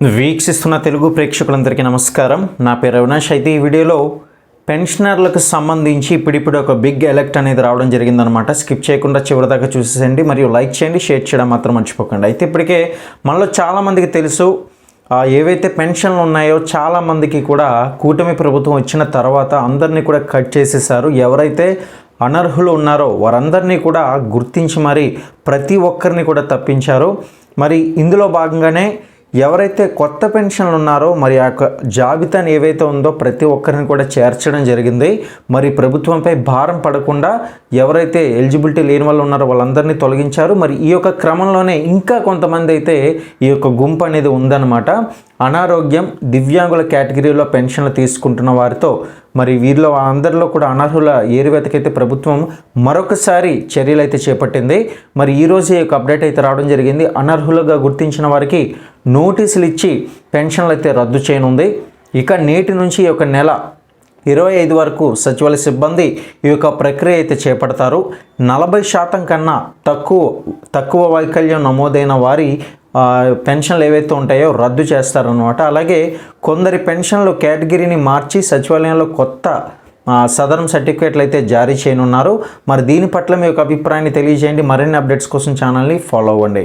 వీక్షిస్తున్న తెలుగు ప్రేక్షకులందరికీ నమస్కారం. నా పేరు అవినాష్. అయితే ఈ వీడియోలో పెన్షనర్లకు సంబంధించి ఇప్పుడిప్పుడు ఒక బిగ్ ఎలక్ట్ అనేది రావడం జరిగిందనమాట స్కిప్ చేయకుండా చివరిదాకా చూసేసండి మరియు లైక్ చేయండి షేర్ చేయడం మాత్రం మర్చిపోకండి. అయితే ఇప్పటికే మనలో చాలామందికి తెలుసు ఏవైతే పెన్షన్లు ఉన్నాయో చాలామందికి కూడా కూటమి ప్రభుత్వం వచ్చిన తర్వాత అందరినీ కూడా కట్ చేసేసారు ఎవరైతే అనర్హులు ఉన్నారో వారందరినీ కూడా గుర్తించి మరి ప్రతి ఒక్కరిని కూడా తప్పించారు. మరి ఇందులో భాగంగానే ఎవరైతే కొత్త పెన్షన్లు ఉన్నారో మరి ఆ యొక్క జాబితాను ఏవైతే ఉందో ప్రతి ఒక్కరిని కూడా చేర్చడం జరిగింది. మరి ప్రభుత్వంపై భారం పడకుండా ఎవరైతే ఎలిజిబిలిటీ లేని వాళ్ళు ఉన్నారో వాళ్ళందరినీ తొలగించారు. మరి ఈ యొక్క క్రమంలోనే ఇంకా కొంతమంది అయితే ఈ యొక్క గుంపు అనేది ఉందన్నమాట. అనారోగ్యం దివ్యాంగుల కేటగిరీలో పెన్షన్లు తీసుకుంటున్న వారితో మరి వీరిలో అందరిలో కూడా అనర్హుల ఏరువేతకైతే ప్రభుత్వం మరొకసారి చర్యలు అయితే చేపట్టింది. మరి ఈరోజు ఈ యొక్క అప్డేట్ అయితే రావడం జరిగింది. అనర్హులుగా గుర్తించిన వారికి నోటీసులు ఇచ్చి పెన్షన్లు అయితే రద్దు చేయనుంది. ఇక నేటి నుంచి ఈ యొక్క నెల ఇరవై ఐదు వరకు సచివాలయ సిబ్బంది ఈ యొక్క ప్రక్రియ అయితే చేపడతారు. నలభై శాతం కన్నా తక్కువ తక్కువ వైకల్యం నమోదైన వారి పెన్షన్లు ఏవైతే ఉంటాయో రద్దు చేస్తారనమాట అలాగే కొందరి పెన్షన్లు కేటగిరీని మార్చి సచివాలయంలో కొత్త సదరం సర్టిఫికేట్లు అయితే జారీ చేయనున్నారు. మరి దీని పట్ల మీ యొక్క అభిప్రాయాన్ని తెలియజేయండి. మరిన్ని అప్డేట్స్ కోసం ఛానల్ని ఫాలో అవ్వండి.